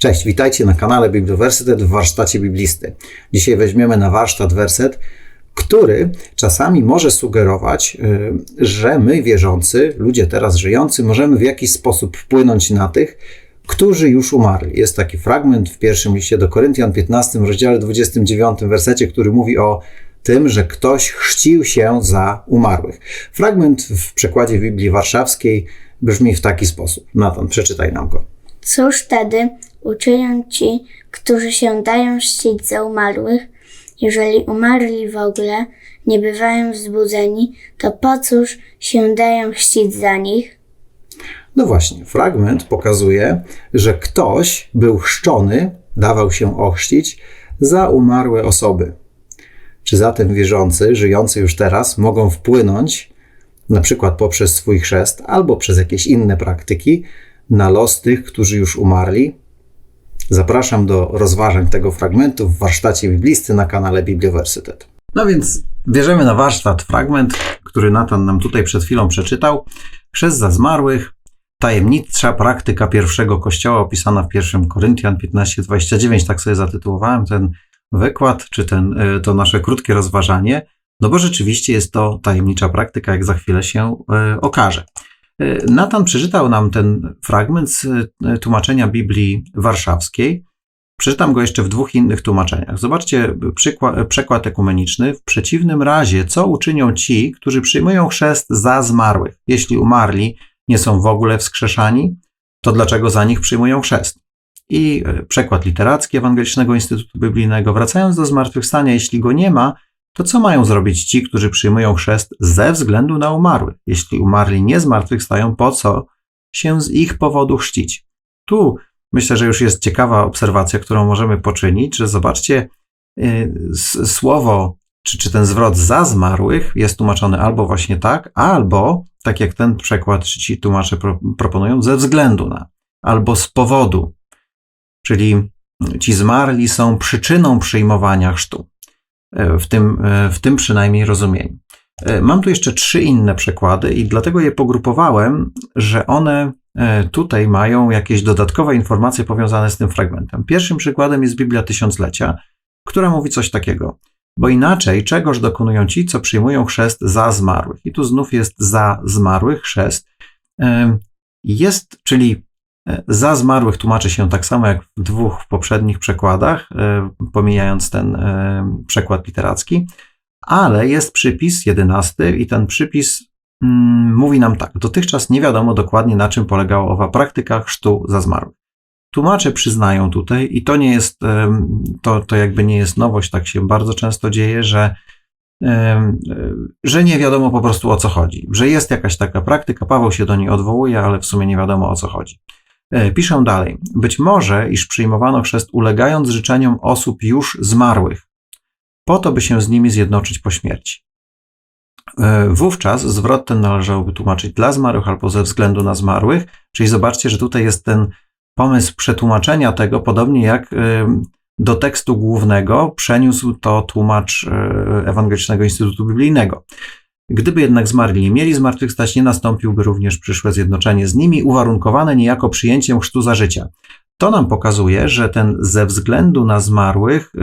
Cześć, witajcie na kanale Bibliowersytet w warsztacie biblisty. Dzisiaj weźmiemy na warsztat werset, który czasami może sugerować, y, że my wierzący, ludzie teraz żyjący, możemy w jakiś sposób wpłynąć na tych, którzy już umarli. Jest taki fragment w pierwszym liście do Koryntian, 15 rozdziale 29 wersecie, który mówi o tym, że ktoś chrzcił się za umarłych. Fragment w przekładzie Biblii Warszawskiej brzmi w taki sposób. Natan, przeczytaj nam go. Cóż wtedy uczynią ci, którzy się dają czcić za umarłych? Jeżeli umarli w ogóle nie bywają wzbudzeni, to po cóż się dają chrzcić za nich? No właśnie, fragment pokazuje, że ktoś był chrzczony, dawał się ochrzcić za umarłe osoby. Czy zatem wierzący, żyjący już teraz, mogą wpłynąć, na przykład poprzez swój chrzest albo przez jakieś inne praktyki, na los tych, którzy już umarli? Zapraszam do rozważań tego fragmentu w warsztacie biblisty na kanale Bibliowersytet. No więc bierzemy na warsztat fragment, który Natan nam tutaj przed chwilą przeczytał. Chrzest za zmarłych, tajemnicza praktyka pierwszego kościoła opisana w 1 Koryntian 15:29. Tak sobie zatytułowałem ten wykład, czy ten, y, to nasze krótkie rozważanie, no bo rzeczywiście jest to tajemnicza praktyka, jak za chwilę się y, okaże. Y, Natan przeczytał nam ten fragment z tłumaczenia Biblii Warszawskiej. Przeczytam go jeszcze w dwóch innych tłumaczeniach. Zobaczcie przykład, przekład ekumeniczny. W przeciwnym razie, co uczynią ci, którzy przyjmują chrzest za zmarłych? Jeśli umarli, nie są w ogóle wskrzeszani, to dlaczego za nich przyjmują chrzest? I przekład literacki Ewangelicznego Instytutu Biblijnego. Wracając do zmartwychwstania, jeśli go nie ma, to co mają zrobić ci, którzy przyjmują chrzest ze względu na umarłych? Jeśli umarli nie zmartwychwstają, po co się z ich powodu chrzcić? Tu myślę, że już jest ciekawa obserwacja, którą możemy poczynić, że zobaczcie, yy, słowo, czy, czy ten zwrot za zmarłych jest tłumaczony albo właśnie tak, albo, tak jak ten przekład, ci tłumacze pro, proponują, ze względu na, albo z powodu. Czyli ci zmarli są przyczyną przyjmowania chrztu. W tym, w tym przynajmniej rozumieniu. Mam tu jeszcze trzy inne przekłady i dlatego je pogrupowałem, że one tutaj mają jakieś dodatkowe informacje powiązane z tym fragmentem. Pierwszym przykładem jest Biblia Tysiąclecia, która mówi coś takiego. Bo inaczej czegoż dokonują ci, co przyjmują chrzest za zmarłych. I tu znów jest za zmarłych chrzest. Jest, czyli za zmarłych tłumaczy się tak samo jak w dwóch poprzednich przekładach, e, pomijając ten e, przekład literacki, ale jest przypis jedenasty i ten przypis mm, mówi nam tak. Dotychczas nie wiadomo dokładnie na czym polegała owa praktyka chrztu za zmarłych. Tłumacze przyznają tutaj, i to nie jest, to, to jakby nie jest nowość, tak się bardzo często dzieje, że, że nie wiadomo po prostu o co chodzi. Że jest jakaś taka praktyka, Paweł się do niej odwołuje, ale w sumie nie wiadomo o co chodzi. E, piszę dalej. Być może, iż przyjmowano chrzest ulegając życzeniom osób już zmarłych, po to, by się z nimi zjednoczyć po śmierci. E, wówczas zwrot ten należałoby tłumaczyć dla zmarłych albo ze względu na zmarłych, czyli zobaczcie, że tutaj jest ten pomysł przetłumaczenia tego, podobnie jak e, do tekstu głównego przeniósł to tłumacz Ewangelicznego Instytutu Biblijnego. Gdyby jednak zmarli nie mieli zmartwychwstać, nie nastąpiłby również przyszłe zjednoczenie z nimi, uwarunkowane niejako przyjęciem chrztu za życia. To nam pokazuje, że ten ze względu na zmarłych, y,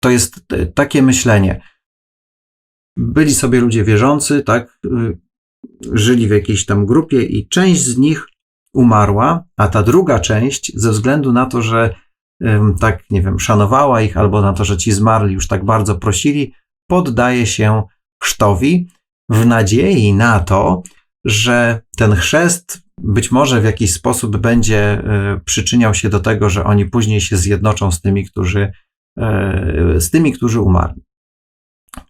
to jest takie myślenie. Byli sobie ludzie wierzący, tak, y, żyli w jakiejś tam grupie i część z nich umarła, a ta druga część, ze względu na to, że tak, nie wiem, szanowała ich, albo na to, że ci zmarli już tak bardzo prosili, poddaje się chrztowi w nadziei na to, że ten chrzest być może w jakiś sposób będzie e, przyczyniał się do tego, że oni później się zjednoczą z tymi, którzy, e, z tymi, którzy umarli.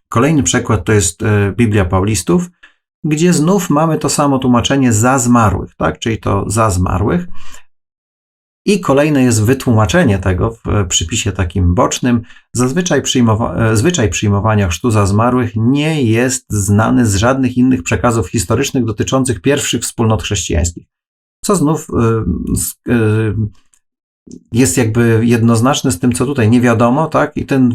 Kolejny przykład to jest e, Biblia Paulistów, gdzie znów mamy to samo tłumaczenie za zmarłych, tak? czyli to za zmarłych, i kolejne jest wytłumaczenie tego w przypisie takim bocznym. Zazwyczaj przyjmowa e, zwyczaj przyjmowania chrztu za zmarłych nie jest znany z żadnych innych przekazów historycznych dotyczących pierwszych wspólnot chrześcijańskich. Co znów e, e, jest jakby jednoznaczne z tym, co tutaj nie wiadomo, tak? I ten,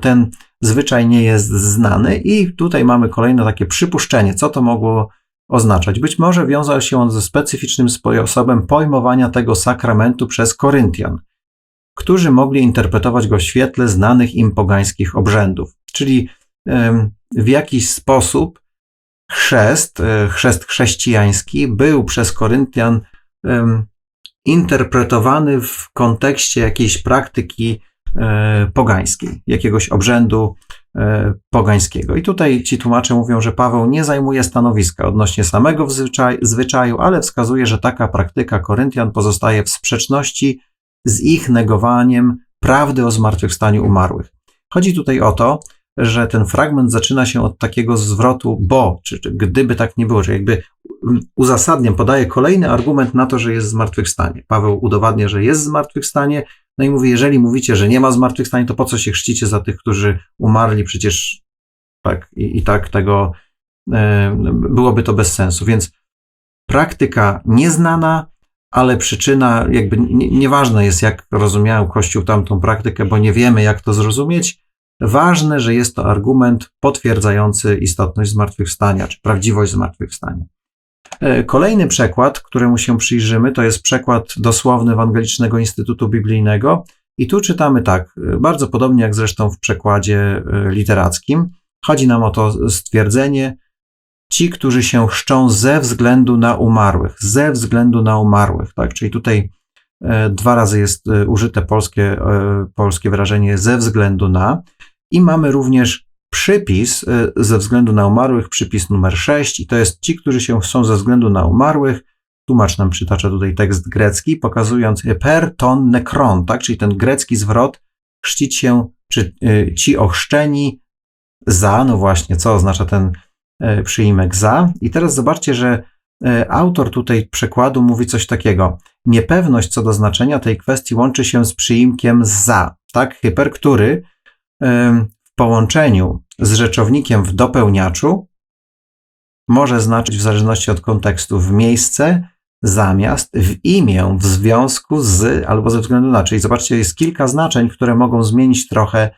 ten zwyczaj nie jest znany. I tutaj mamy kolejne takie przypuszczenie, co to mogło oznaczać. Być może wiązał się on ze specyficznym sposobem pojmowania tego sakramentu przez Koryntian, którzy mogli interpretować go w świetle znanych im pogańskich obrzędów. Czyli w jakiś sposób chrzest, e, chrzest chrześcijański był przez Koryntian interpretowany w kontekście jakiejś praktyki e, pogańskiej, jakiegoś obrzędu pogańskiego. I tutaj ci tłumacze mówią, że Paweł nie zajmuje stanowiska odnośnie samego zwyczaju, ale wskazuje, że taka praktyka Koryntian pozostaje w sprzeczności z ich negowaniem prawdy o zmartwychwstaniu umarłych. Chodzi tutaj o to, że ten fragment zaczyna się od takiego zwrotu bo, czy, czy gdyby tak nie było, że jakby uzasadniam, podaje kolejny argument na to, że jest zmartwychwstanie. Paweł udowadnia, że jest zmartwychwstanie, no i mówi, jeżeli mówicie, że nie ma zmartwychwstania, to po co się chrzcicie za tych, którzy umarli? Przecież tak i, i tak tego e, byłoby to bez sensu. Więc praktyka nieznana, ale przyczyna, jakby nie, nieważne jest, jak rozumiał Kościół tamtą praktykę, bo nie wiemy, jak to zrozumieć. Ważne, że jest to argument potwierdzający istotność zmartwychwstania, czy prawdziwość zmartwychwstania. E, kolejny przekład, któremu się przyjrzymy, to jest przekład dosłowny Ewangelicznego Instytutu Biblijnego. I tu czytamy tak, e, bardzo podobnie jak zresztą w przekładzie e, literackim. Chodzi nam o to stwierdzenie, ci, którzy się chrzczą ze względu na umarłych, ze względu na umarłych, tak? Czyli tutaj dwa razy jest użyte polskie, polskie wyrażenie ze względu na i mamy również przypis y, ze względu na umarłych, przypis numer 6, i to jest ci, którzy się chcą ze względu na umarłych. Tłumacz nam przytacza tutaj tekst grecki, pokazując per ton nekron, tak? czyli ten grecki zwrot, chrzcić się, czy y, ci ochrzczeni za, no właśnie, co oznacza ten y, przyimek za. I teraz zobaczcie, że autor tutaj przekładu mówi coś takiego. Niepewność co do znaczenia tej kwestii łączy się z przyimkiem za, tak? Hyper, który w połączeniu z rzeczownikiem w dopełniaczu może znaczyć w zależności od kontekstu w miejsce, zamiast, w imię, w związku z albo ze względu na. Czyli zobaczcie, jest kilka znaczeń, które mogą zmienić trochę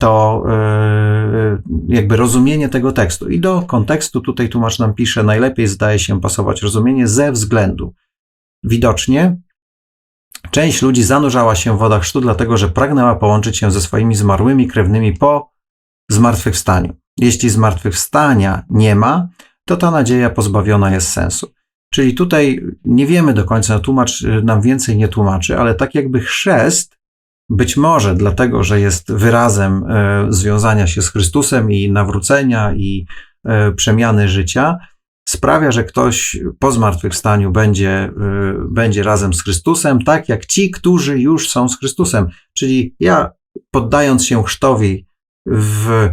to yy, jakby rozumienie tego tekstu. I do kontekstu tutaj tłumacz nam pisze, najlepiej zdaje się pasować rozumienie ze względu. Widocznie część ludzi zanurzała się w wodach chrztu, dlatego że pragnęła połączyć się ze swoimi zmarłymi krewnymi po zmartwychwstaniu. Jeśli zmartwychwstania nie ma, to ta nadzieja pozbawiona jest sensu. Czyli tutaj nie wiemy do końca, tłumacz y, nam więcej nie tłumaczy, ale tak jakby chrzest, być może dlatego, że jest wyrazem e, związania się z Chrystusem i nawrócenia i e, przemiany życia, sprawia, że ktoś po zmartwychwstaniu będzie, e, będzie razem z Chrystusem, tak jak ci, którzy już są z Chrystusem. Czyli ja, poddając się chrztowi w,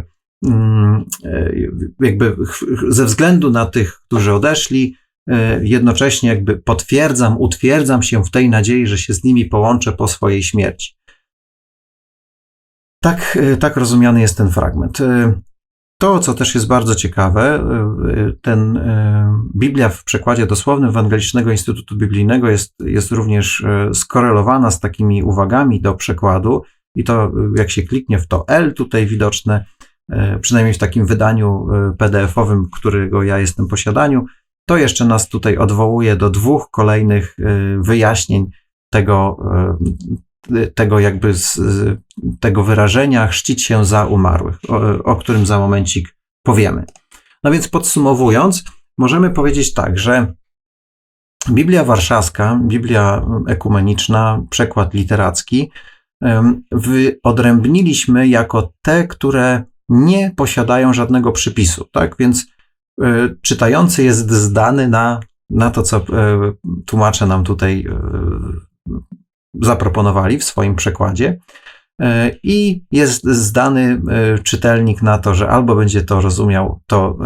mm, e, jakby ze względu na tych, którzy odeszli, e, jednocześnie jakby potwierdzam, utwierdzam się w tej nadziei, że się z nimi połączę po swojej śmierci. Tak, e, tak rozumiany jest ten fragment. To, co też jest bardzo ciekawe, ten Biblia w przekładzie dosłownym Ewangelicznego Instytutu Biblijnego jest, jest również skorelowana z takimi uwagami do przekładu, i to jak się kliknie w to L tutaj widoczne, e, przynajmniej w takim wydaniu e, PDF-owym, którego ja jestem w posiadaniu, to jeszcze nas tutaj odwołuje do dwóch kolejnych wyjaśnień tego, tego jakby z, tego wyrażenia chrzcić się za umarłych, o, o którym za momencik powiemy. No więc podsumowując, możemy powiedzieć tak, że Biblia Warszawska, Biblia ekumeniczna, przekład literacki, wyodrębniliśmy jako te, które nie posiadają żadnego przypisu, tak? Więc e, czytający jest zdany na, na to, co e, tłumacze nam tutaj e, zaproponowali w swoim przekładzie. I jest zdany czytelnik na to, że albo będzie to rozumiał to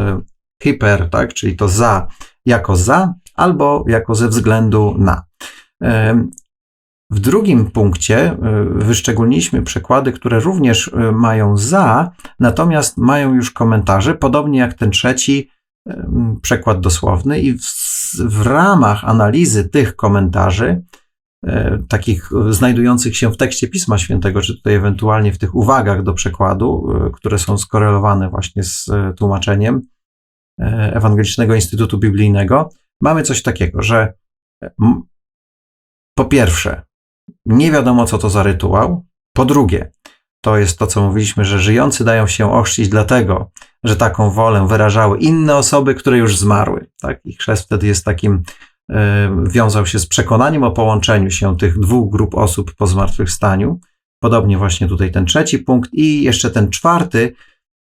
hyper, tak, czyli to za jako za, albo jako ze względu na. W drugim punkcie y, wyszczególniliśmy przekłady, które również y, mają za, natomiast mają już komentarze, podobnie jak ten trzeci y, przekład dosłowny, i w, w ramach analizy tych komentarzy, takich znajdujących się w tekście Pisma Świętego, czy tutaj ewentualnie w tych uwagach do przekładu, które są skorelowane właśnie z tłumaczeniem, e, Ewangelicznego Instytutu Biblijnego, mamy coś takiego, że po pierwsze, nie wiadomo, co to za rytuał. Po drugie, to jest to, co mówiliśmy, że żyjący dają się ochrzcić dlatego, że taką wolę wyrażały inne osoby, które już zmarły. Tak? I chrzest wtedy jest takim, e, wiązał się z przekonaniem o połączeniu się tych dwóch grup osób po zmartwychwstaniu. Podobnie właśnie tutaj ten trzeci punkt i jeszcze ten czwarty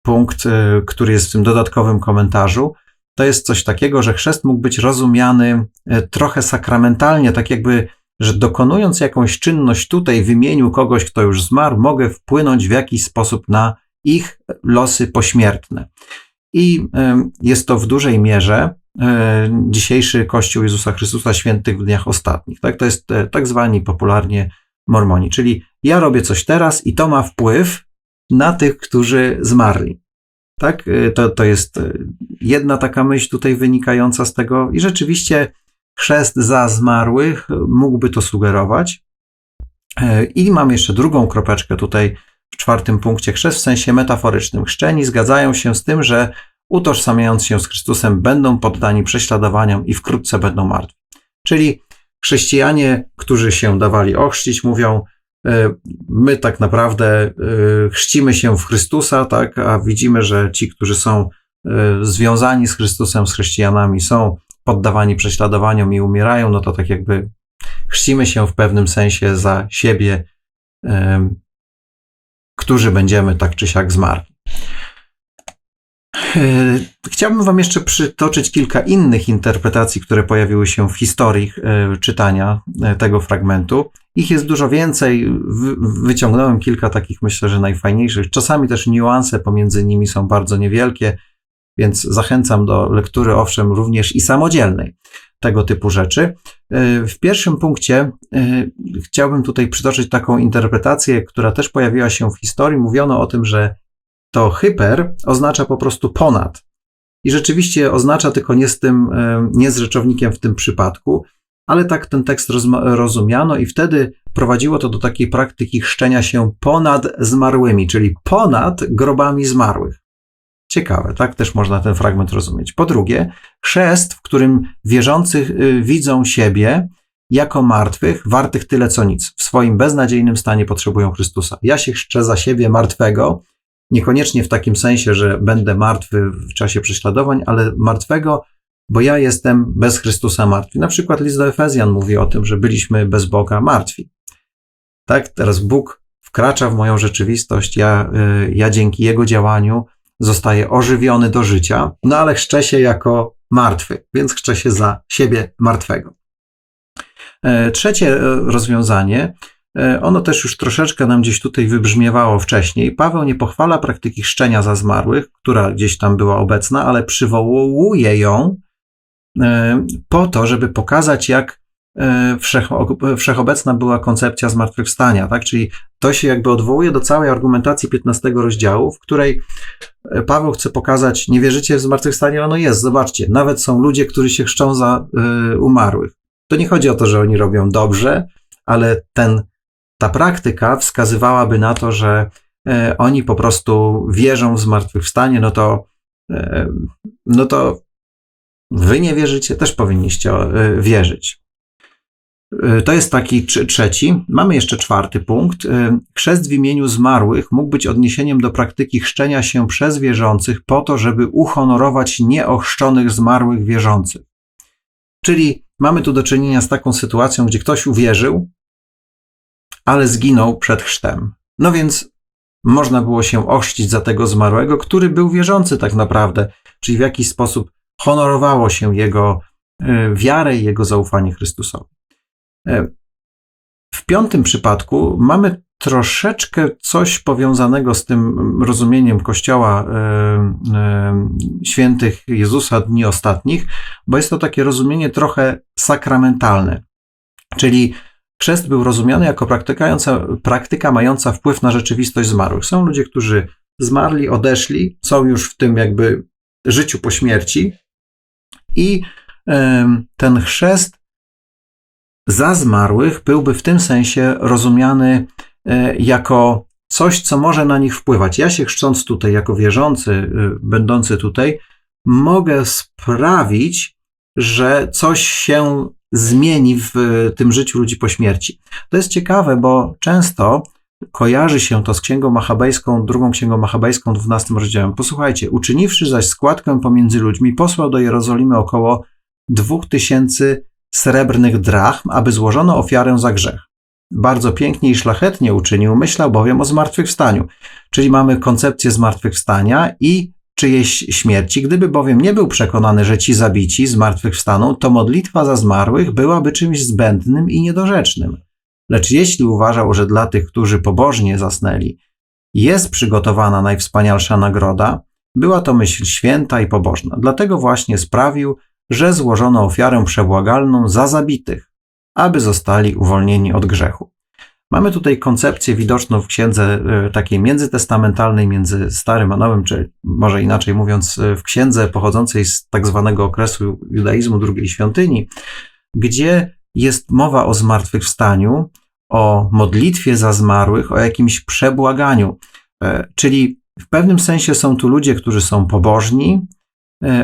punkt, e, który jest w tym dodatkowym komentarzu, to jest coś takiego, że chrzest mógł być rozumiany e, trochę sakramentalnie, tak jakby że dokonując jakąś czynność tutaj w imieniu kogoś, kto już zmarł, mogę wpłynąć w jakiś sposób na ich losy pośmiertne. I jest to w dużej mierze e, dzisiejszy Kościół Jezusa Chrystusa Świętych w dniach ostatnich. Tak? To jest e, tak zwani popularnie mormoni, czyli ja robię coś teraz i to ma wpływ na tych, którzy zmarli. Tak? E, to, to jest jedna taka myśl tutaj wynikająca z tego i rzeczywiście chrzest za zmarłych mógłby to sugerować. E, I mam jeszcze drugą kropeczkę tutaj w czwartym punkcie. Chrzest w sensie metaforycznym. Chrzczeni zgadzają się z tym, że utożsamiając się z Chrystusem będą poddani prześladowaniom i wkrótce będą martwi. Czyli chrześcijanie, którzy się dawali ochrzcić, mówią, e, my tak naprawdę e, chrzcimy się w Chrystusa, tak, a widzimy, że ci, którzy są związani z Chrystusem, z chrześcijanami, są poddawani prześladowaniom i umierają, no to tak jakby chrzcimy się w pewnym sensie za siebie, którzy będziemy tak czy siak zmarli. E, chciałbym Wam jeszcze przytoczyć kilka innych interpretacji, które pojawiły się w historii e, czytania e, tego fragmentu. Ich jest dużo więcej. Wyciągnąłem kilka takich, myślę, że najfajniejszych. Czasami też niuanse pomiędzy nimi są bardzo niewielkie. Więc zachęcam do lektury, owszem, również i samodzielnej tego typu rzeczy. E, w pierwszym punkcie e, chciałbym tutaj przytoczyć taką interpretację, która też pojawiła się w historii. Mówiono o tym, że to hyper oznacza po prostu ponad. I rzeczywiście oznacza tylko nie z tym, e, nie z rzeczownikiem w tym przypadku, ale tak ten tekst rozumiano i wtedy prowadziło to do takiej praktyki chrzczenia się ponad zmarłymi, czyli ponad grobami zmarłych. Ciekawe, tak też można ten fragment rozumieć. Po drugie, chrzest, w którym wierzący y, widzą siebie jako martwych, wartych tyle co nic. W swoim beznadziejnym stanie potrzebują Chrystusa. Ja się chrzczę za siebie martwego, niekoniecznie w takim sensie, że będę martwy w czasie prześladowań, ale martwego, bo ja jestem bez Chrystusa martwy. Na przykład list do Efezjan mówi o tym, że byliśmy bez Boga martwi. Tak, teraz Bóg wkracza w moją rzeczywistość, ja, y, ja dzięki Jego działaniu zostaje ożywiony do życia, no ale chrzcze się jako martwy, więc chrzcze się za siebie martwego. E, trzecie e, rozwiązanie, e, ono też już troszeczkę nam gdzieś tutaj wybrzmiewało wcześniej. Paweł nie pochwala praktyki chrzczenia za zmarłych, która gdzieś tam była obecna, ale przywołuje ją po to, żeby pokazać, jak wszechobecna była koncepcja zmartwychwstania, tak? Czyli to się jakby odwołuje do całej argumentacji 15 rozdziału, w której e, Paweł chce pokazać, nie wierzycie w zmartwychwstanie? Ono jest, zobaczcie, nawet są ludzie, którzy się chrzczą za y, umarłych. To nie chodzi o to, że oni robią dobrze, ale ten, ta praktyka wskazywałaby na to, że y, oni po prostu wierzą w zmartwychwstanie, no to, y, no to wy nie wierzycie, też powinniście wierzyć. E, to jest taki trzeci. Mamy jeszcze czwarty punkt. E, chrzest w imieniu zmarłych mógł być odniesieniem do praktyki chrzczenia się przez wierzących po to, żeby uhonorować nieochrzczonych zmarłych wierzących. Czyli mamy tu do czynienia z taką sytuacją, gdzie ktoś uwierzył, ale zginął przed chrztem. No więc można było się ochrzcić za tego zmarłego, który był wierzący tak naprawdę, czyli w jakiś sposób honorowało się jego e, wiarę i jego zaufanie Chrystusowi. E, w piątym przypadku mamy troszeczkę coś powiązanego z tym rozumieniem Kościoła e, e, świętych Jezusa dni ostatnich, bo jest to takie rozumienie trochę sakramentalne. Czyli chrzest był rozumiany jako praktyka mająca wpływ na rzeczywistość zmarłych. Są ludzie, którzy zmarli, odeszli, są już w tym jakby życiu po śmierci i ten chrzest za zmarłych byłby w tym sensie rozumiany e, jako coś, co może na nich wpływać. Ja się chrzcząc tutaj, jako wierzący, e, będący tutaj, mogę sprawić, że coś się zmieni w tym życiu ludzi po śmierci. To jest ciekawe, bo często kojarzy się to z Księgą Machabejską, drugą Księgą Machabejską, 12 rozdziałem. Posłuchajcie, uczyniwszy zaś składkę pomiędzy ludźmi, posłał do Jerozolimy około 2000 srebrnych drachm, aby złożono ofiarę za grzech. Bardzo pięknie i szlachetnie uczynił, myślał bowiem o zmartwychwstaniu. Czyli mamy koncepcję zmartwychwstania i czyjejś śmierci. Gdyby bowiem nie był przekonany, że ci zabici zmartwychwstaną, to modlitwa za zmarłych byłaby czymś zbędnym i niedorzecznym. Lecz jeśli uważał, że dla tych, którzy pobożnie zasnęli, jest przygotowana najwspanialsza nagroda, była to myśl święta i pobożna. Dlatego właśnie sprawił, że złożono ofiarę przebłagalną za zabitych, aby zostali uwolnieni od grzechu. Mamy tutaj koncepcję widoczną w księdze e, takiej międzytestamentalnej między Starym a Nowym, czy może inaczej mówiąc, e, w księdze pochodzącej z tak zwanego okresu judaizmu drugiej świątyni, gdzie jest mowa o zmartwychwstaniu, o modlitwie za zmarłych, o jakimś przebłaganiu. E, czyli w pewnym sensie są tu ludzie, którzy są pobożni,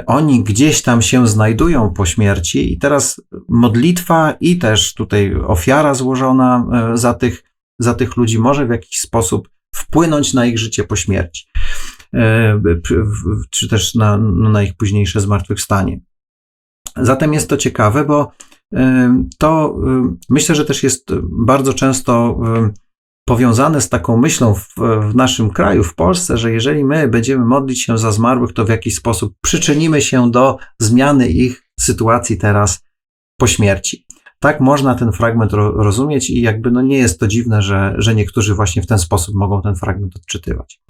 oni gdzieś tam się znajdują po śmierci, i teraz modlitwa i też tutaj ofiara złożona e, za tych, za tych ludzi może w jakiś sposób wpłynąć na ich życie po śmierci, e, czy też na, na ich późniejsze zmartwychwstanie. Zatem jest to ciekawe, bo to myślę, że też jest bardzo często powiązane z taką myślą w, w, naszym kraju, w Polsce, że jeżeli my będziemy modlić się za zmarłych, to w jakiś sposób przyczynimy się do zmiany ich sytuacji teraz po śmierci. Tak można ten fragment ro, rozumieć i jakby no nie jest to dziwne, że, że niektórzy właśnie w ten sposób mogą ten fragment odczytywać.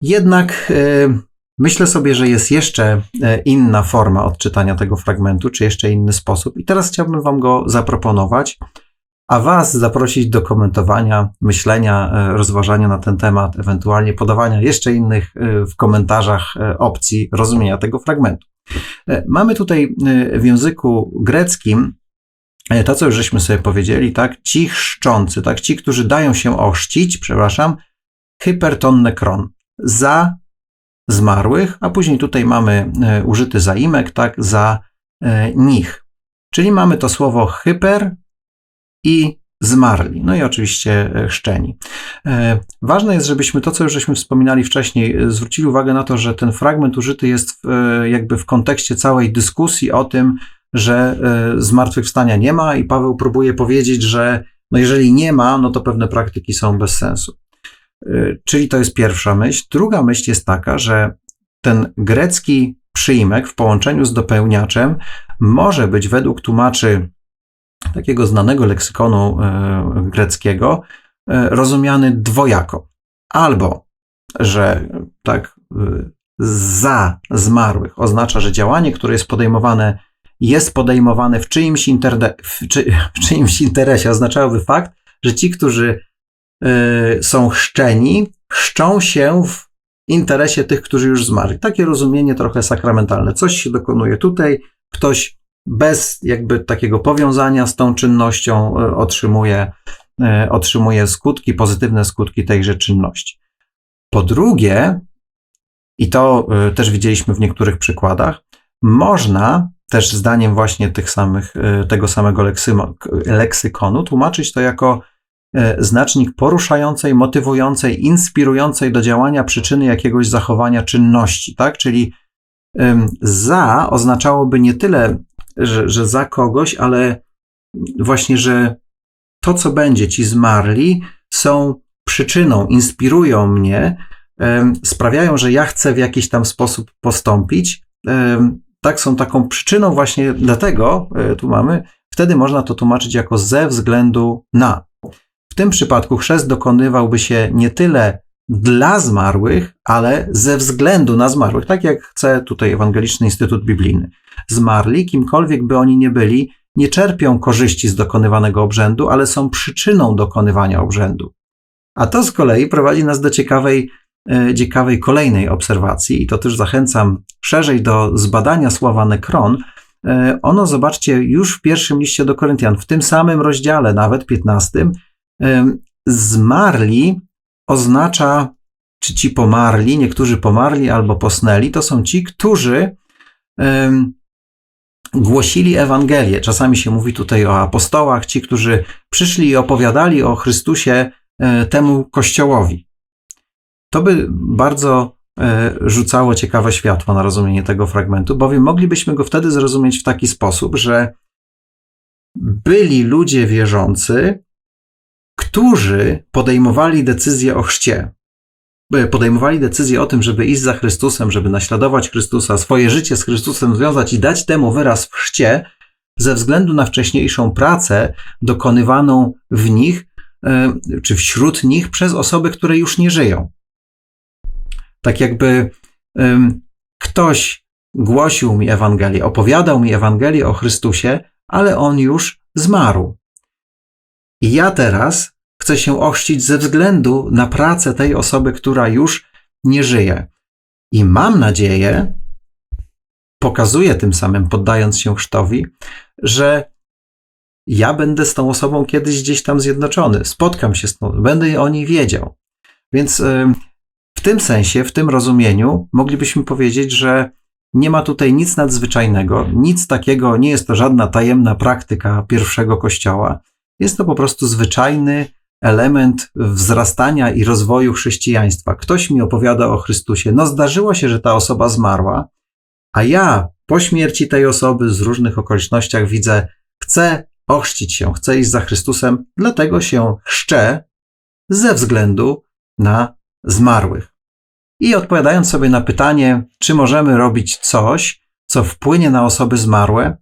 Jednak yy, myślę sobie, że jest jeszcze e, inna forma odczytania tego fragmentu, czy jeszcze inny sposób i teraz chciałbym Wam go zaproponować a Was zaprosić do komentowania, myślenia, e, rozważania na ten temat, ewentualnie podawania jeszcze innych e, w komentarzach e, opcji rozumienia tego fragmentu. Mamy tutaj w języku greckim to, co już żeśmy sobie powiedzieli, tak, ci chrzczący, tak, ci, którzy dają się ochrzcić, przepraszam, hyperton nekron, za zmarłych, a później tutaj mamy użyty zaimek, tak, za nich. Czyli mamy to słowo hyper i zmarli. No i oczywiście e, chrzczeni. E, ważne jest, żebyśmy to, co już żeśmy wspominali wcześniej, e, zwrócili uwagę na to, że ten fragment użyty jest w, jakby w kontekście całej dyskusji o tym, że zmartwychwstania nie ma i Paweł próbuje powiedzieć, że no jeżeli nie ma, no to pewne praktyki są bez sensu. Czyli to jest pierwsza myśl. Druga myśl jest taka, że ten grecki przyjmek w połączeniu z dopełniaczem może być według tłumaczy takiego znanego leksykonu e, greckiego, e, rozumiany dwojako. Albo, że tak e, za zmarłych oznacza, że działanie, które jest podejmowane, jest podejmowane w czyimś, interde, w, czy, w czyimś interesie, oznaczałoby fakt, że ci, którzy są chrzczeni, chrzczą się w interesie tych, którzy już zmarli. Takie rozumienie trochę sakramentalne. Coś się dokonuje tutaj, ktoś bez jakby takiego powiązania z tą czynnością e, otrzymuje, e, otrzymuje skutki, pozytywne skutki tejże czynności. Po drugie, i to e, też widzieliśmy w niektórych przykładach, można też zdaniem właśnie tych samych, tego samego leksykonu tłumaczyć to jako znacznik poruszającej, motywującej, inspirującej do działania przyczyny jakiegoś zachowania czynności, tak? Czyli za oznaczałoby nie tyle że, że za kogoś, ale właśnie, że to, co będzie, ci zmarli, są przyczyną, inspirują mnie, sprawiają, że ja chcę w jakiś tam sposób postąpić. Tak, są taką przyczyną właśnie dlatego, e, tu mamy, wtedy można to tłumaczyć jako ze względu na. W tym przypadku chrzest dokonywałby się nie tyle dla zmarłych, ale ze względu na zmarłych, tak jak chce tutaj Ewangeliczny Instytut Biblijny. Zmarli, kimkolwiek by oni nie byli, nie czerpią korzyści z dokonywanego obrzędu, ale są przyczyną dokonywania obrzędu. A to z kolei prowadzi nas do ciekawej, e, ciekawej kolejnej obserwacji, i to też zachęcam szerzej do zbadania słowa nekron. E, ono, zobaczcie, już w pierwszym liście do Koryntian, w tym samym rozdziale, nawet 15, e, zmarli oznacza czy ci pomarli, niektórzy pomarli albo posnęli, to są ci, którzy em, głosili Ewangelię. Czasami się mówi tutaj o apostołach, ci, którzy przyszli i opowiadali o Chrystusie e, temu kościołowi. To by bardzo e, rzucało ciekawe światło na rozumienie tego fragmentu, bowiem moglibyśmy go wtedy zrozumieć w taki sposób, że byli ludzie wierzący, którzy podejmowali decyzję o chrzcie. E, Podejmowali decyzję o tym, żeby iść za Chrystusem, żeby naśladować Chrystusa, swoje życie z Chrystusem związać i dać temu wyraz w chrzcie, ze względu na wcześniejszą pracę dokonywaną w nich, e, czy wśród nich przez osoby, które już nie żyją. Tak jakby ktoś głosił mi Ewangelię, opowiadał mi Ewangelię o Chrystusie, ale on już zmarł. I ja teraz chcę się ochrzcić ze względu na pracę tej osoby, która już nie żyje. I mam nadzieję, pokazuję tym samym, poddając się chrztowi, że ja będę z tą osobą kiedyś gdzieś tam zjednoczony, spotkam się z tą, będę o niej wiedział. Więc em, w tym sensie, w tym rozumieniu, moglibyśmy powiedzieć, że nie ma tutaj nic nadzwyczajnego, nic takiego, nie jest to żadna tajemna praktyka pierwszego kościoła. Jest to po prostu zwyczajny element wzrastania i rozwoju chrześcijaństwa. Ktoś mi opowiada o Chrystusie. No, zdarzyło się, że ta osoba zmarła, a ja po śmierci tej osoby z różnych okolicznościach widzę, chcę ochrzcić się, chcę iść za Chrystusem, dlatego się chrzczę ze względu na zmarłych. I odpowiadając sobie na pytanie, czy możemy robić coś, co wpłynie na osoby zmarłe,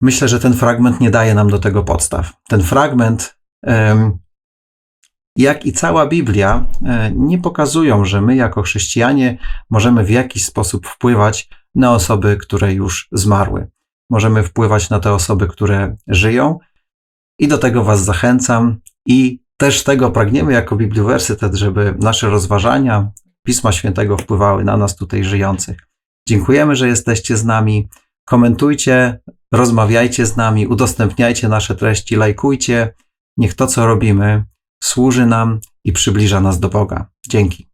myślę, że ten fragment nie daje nam do tego podstaw. Ten fragment, jak i cała Biblia, e, nie pokazują, że my jako chrześcijanie możemy w jakiś sposób wpływać na osoby, które już zmarły. Możemy wpływać na te osoby, które żyją, i do tego Was zachęcam. I też tego pragniemy jako Bibliowersytet, żeby nasze rozważania Pisma Świętego wpływały na nas tutaj żyjących. Dziękujemy, że jesteście z nami. Komentujcie, rozmawiajcie z nami, udostępniajcie nasze treści, lajkujcie. Niech to, co robimy, służy nam i przybliża nas do Boga. Dzięki.